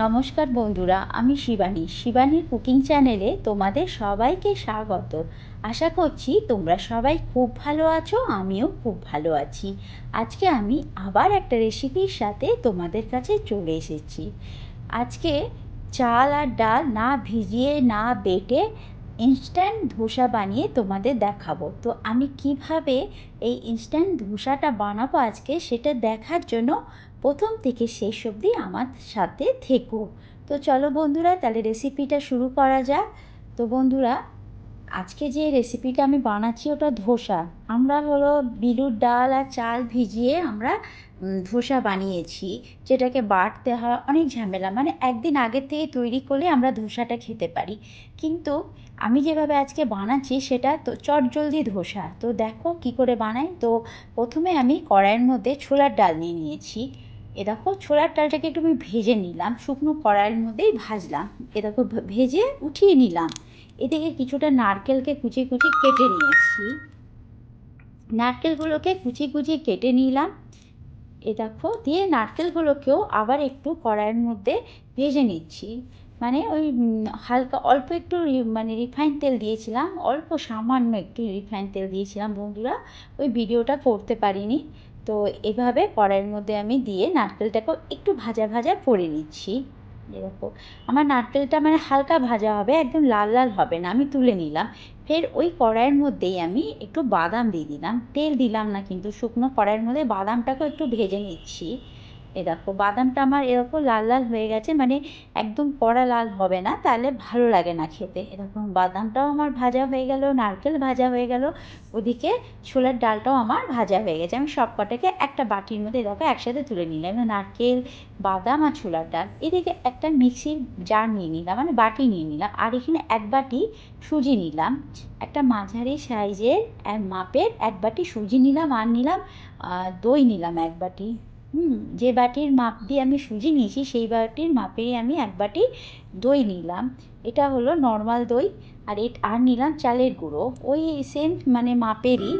নমস্কার বন্ধুরা, আমি শিবানী। শিবানীর কুকিং চ্যানেলে তোমাদের সবাইকে স্বাগত। আশা করছি তোমরা সবাই খুব ভালো আছো, আমিও খুব ভালো আছি। আজকে আমি আবার একটা রেসিপির সাথে তোমাদের কাছে চলে এসেছি। আজকে চাল আর ডাল না ভিজিয়ে, না বেটে ইনস্ট্যান্ট ধোসা বানিয়ে তোমাদের দেখাবো। তো আমি কীভাবে এই ইনস্ট্যান্ট ধোসাটা বানাবো আজকে সেটা দেখার জন্য প্রথম থেকে শেষ অবধি আমার সাথে থেকো। তো চলো বন্ধুরা, তাহলে রেসিপিটা শুরু করা যাক। তো বন্ধুরা, আজকে যে রেসিপিটা আমি বানাচ্ছি ওটা ধোসা। আমরা হলো বিলুর ডাল আর চাল ভিজিয়ে আমরা ধোসা বানিয়েছি, যেটাকে বাটতে হয় অনেক ঝামেলা। মানে একদিন আগের থেকে তৈরি করলে আমরা ধোসাটা খেতে পারি। কিন্তু আমি যেভাবে আজকে বানাচ্ছি সেটা তো চটজলদি ধোসা। তো দেখো কি করে বানাই। তো প্রথমে আমি কড়াইয়ের মধ্যে ছোলার ডাল নিয়ে নিয়েছি। এ দেখো ছোলার ডালটাকে একটু আমি ভেজে নিলাম, শুকনো কড়াইয়ের মধ্যেই ভাজলাম। এ দেখো ভেজে উঠিয়ে নিলাম। এদিকে কিছুটা নারকেলকে কুচি কুচি কেটে নিয়েছি। নারকেলগুলোকে কুচি কুচি কেটে নিলাম। এ দেখো দিয়ে নারকেলগুলোকেও আবার একটু কড়াইয়ের মধ্যে ভেজে নিচ্ছি। মানে ওই হালকা অল্প একটু মানে রিফাইন তেল দিয়েছিলাম, অল্প সামান্য একটু রিফাইন তেল দিয়েছিলাম বন্ধুরা। ওই ভিডিওটা করতে পারিনি। তো এভাবে কড়াইয়ের মধ্যে আমি দিয়ে নারকেলটাকেও একটু ভাজা ভাজা করে নিচ্ছি। এরকম আমার নারকেলটা মানে হালকা ভাজা হবে, একদম লাল লাল হবে না, আমি তুলে নিলাম। ফের ওই কড়াইয়ের মধ্যেই আমি একটু বাদাম দিয়ে দিলাম। তেল দিলাম না কিন্তু, শুকনো কড়াইয়ের মধ্যে বাদামটাকেও একটু ভেজে নিচ্ছি। এ দেখো, বাদামটা আমার এরকম লাল লাল হয়ে গেছে মানে একদম কড়া লাল হবে না, তাহলে ভালো লাগে না খেতে। এরকম বাদামটাও আমার ভাজা হয়ে গেল, নারকেল ভাজা হয়ে গেল, ওদিকে ছোলার ডালটাও আমার ভাজা হয়ে গেছে। আমি সব কটাকে একটা বাটির মধ্যে দেখো, একসাথে তুলে নিলাম। নারকেল, বাদাম আর ছোলার ডাল, এদিকে একটা মিক্সির জার নিয়ে নিলাম মানে বাটি নিয়ে নিলাম, আর এখানে এক বাটি সুজি নিলাম। একটা মাঝারি সাইজের মাপের এক বাটি সুজি নিলাম, আর নিলাম দই নিলাম এক বাটি। হুম, যে বাটির মাপ দিয়ে আমি সুজি নিয়েছি, সেই বাটির মাপেরই আমি এক বাটি দই নিলাম। এটা হলো নর্মাল দই, আর আর নিলাম চালের গুঁড়ো। ওই সেম মানে মাপেরই।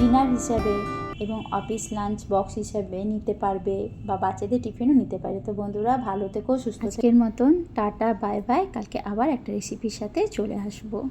ডিনার হিসাবে এবং অফিস লাঞ্চ বক্স হিসাবে নিতে পারবে বা বাচ্চাদের টিফিনও নিতে পারে। তো বন্ধুরা, ভালো থেকো, সুস্থ মতন, টাটা বাই বাই কালকে আবার একটা রেসিপির সাথে চলে আসব।